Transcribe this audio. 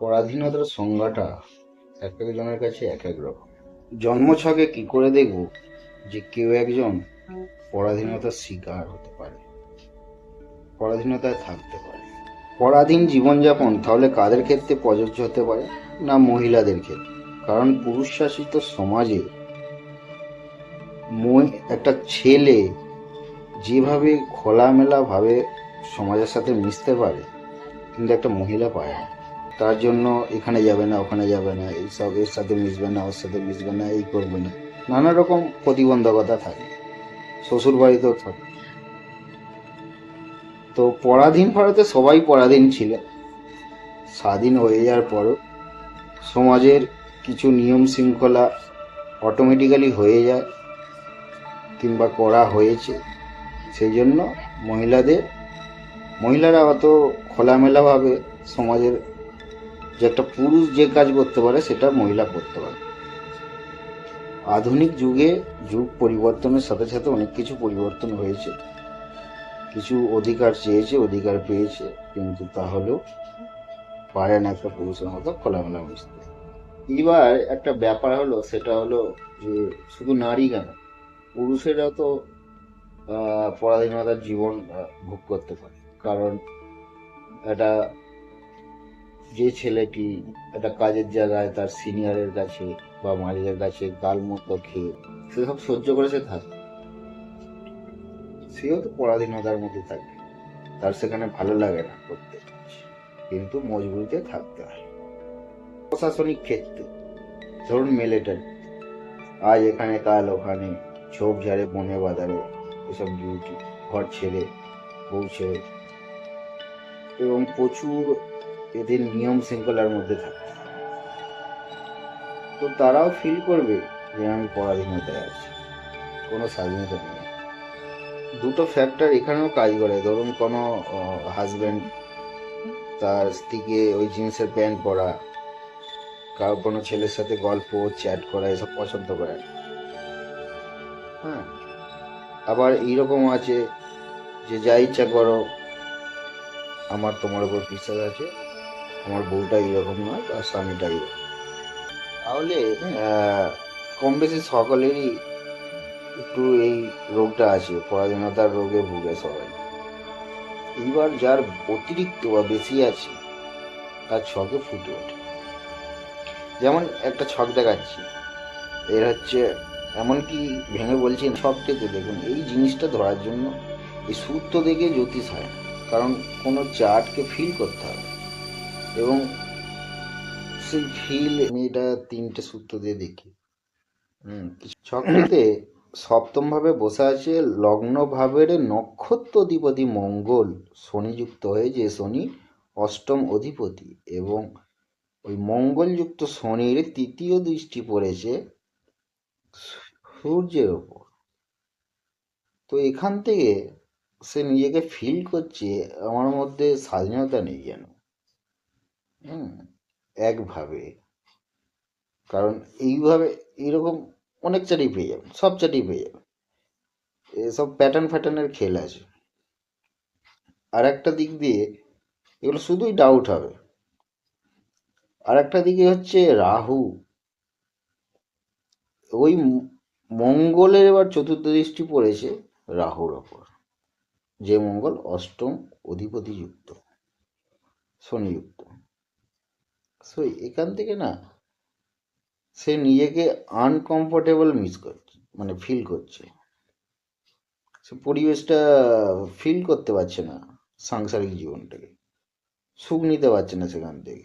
পরাধীনতার সংজ্ঞাটা এক একজনের কাছে এক এক রকম। জন্মছকে কি করে দেখব যে কেউ একজন পরাধীনতার শিকার হতে পারে? পরাধীনতায় থাকতে পারে। পরাধীন জীবনযাপন তাহলে কাদের ক্ষেত্রে প্রযোজ্য হতে পারে? না মহিলাদের ক্ষেত্রে? কারণ পুরুষ শাসিত সমাজে একটা ছেলে যেভাবে খোলামেলাভাবে সমাজের সাথে মিশতে পারে, কিন্তু একটা মহিলা পায় না। তার জন্য এখানে যাবে না, ওখানে যাবে না এইসব এর সাথে মিশবে না, ওর সাথে মিশবে না, এই করবে না। নানা রকম প্রতিবন্ধকতা থাকে শ্বশুর বাড়িতেও থাকে। তো পরাধীন ভারতে সবাই পরাধীন ছিলেন স্বাধীন হয়ে যাওয়ার পরও সমাজের কিছু নিয়ম শৃঙ্খলা অটোমেটিক্যালি হয়ে যায় কিংবা করা হয়েছে। সেই জন্য মহিলাদের, মহিলারা অত খোলামেলাভাবে সমাজের যে একটা পুরুষ যে কাজ করতে পারে, সেটা মহিলা করতে পারে। আধুনিক যুগে যুগ পরিবর্তনের সাথে সাথে অনেক কিছু পরিবর্তন হয়েছে। কিছু অধিকার চেয়েছে, অধিকার পেয়েছে, কিন্তু তাহলেও পারে না একটা পুরুষের মতো খোলামেলা মিশতে এবার একটা ব্যাপার হলো, সেটা হলো যে শুধু নারী কেন, পুরুষেরা তো পরাধীনতার জীবন ভোগ করতে পারে। কারণ একটা যে ছেলেটি একটা কাজের জায়গায় তার সিনিয়রের কাছে বা মালিকের কাছে গালমতো খেয়ে সেসব সহ্য করে সে থাকে। সেও তো পরাধীনতার মধ্যে থাকে। তার সেখানে ভালো লাগে না করতে। কিন্তু মজবুরিতে থাকতে হয়। প্রশাসনিক ক্ষেত্রে ধরুন মিলিটারি, আজ এখানে, কাল ওখানে, ঝোপ ঝাড়ে, বনে বাজারে এসব ডিউটি ঘর ছেড়ে, বউ ছেড়ে। এবং প্রচুর এদের নিয়ম শৃঙ্খলার মধ্যে থাকে তো তারাও ফিল করবে যে আমি পরাধীনতায় আছি কোনো স্বাধীনতা নেই। দুটো ফ্যাক্টর এখানেও কাজ করে। ধরুন কোনো হাজব্যান্ড তার স্ত্রীকে ওই জিন্সের প্যান্ট পরা, কারও কোনো ছেলের সাথে গল্প চ্যাট করা, এসব পছন্দ করে। হ্যাঁ। আবার এইরকম আছে যে, যা ইচ্ছা করো, আমার তোমার উপর বিশ্বাস আছে। আমার বউটা এইরকম নয় আর স্বামীটা এইরকম তাহলে কম বেশি সকলেরই একটু এই রোগটা আছে পরাধীনতার রোগে ভুগে সবাই। এইবার যার অতিরিক্ত বা বেশি আছে তার ছকে ফুটে ওঠে। যেমন একটা ছক দেখাচ্ছি এর হচ্ছে এমনকি ভেঙে বলছি ছকটিতে দেখুন এই জিনিসটা ধরার জন্য এই সূত্র দেখে জ্যোতিষ হয় কারণ কোনো চার্টকে ফিল করতে হবে এবং সেই ফিল আমি এটা তিনটে সূত্র দিয়ে দেখি। ছকটিতে সপ্তম ভাবে বসে আছে লগ্ন ভাবের নক্ষত্র অধিপতি মঙ্গল, শনিযুক্ত হয়ে যে শনি অষ্টম অধিপতি এবং ওই মঙ্গলযুক্ত শনির তৃতীয় দৃষ্টি পড়েছে সূর্যের ওপর। তো এখান থেকে সে নিজেকে ফিল করছে, আমার মধ্যে স্বাধীনতা নেই যেন। হুম। একভাবে। কারণ এইভাবে এইরকম অনেক চাটি পেয়ে যাবেন, সব চাটি পেয়ে যাবেন। এসব প্যাটার্ন ফ্যাটার্নের খেল আছে। আর একটা দিক দিয়ে এগুলো শুধুই ডাউট হবে। আর একটা দিকে হচ্ছে রাহু। ওই মঙ্গলের এবার চতুর্থ দৃষ্টি পড়েছে রাহুর ওপর। যে মঙ্গল অষ্টম অধিপতি যুক্ত শনিযুক্ত। সো এখান থেকে না, সে নিজেকে আনকমফোর্টেবল মিস করছে মানে ফিল করছে। সে পরিবেশটা ফিল করতে পারছে না সাংসারিক জীবনটাকে। সুখ নিতে পারছে না সেখান থেকে।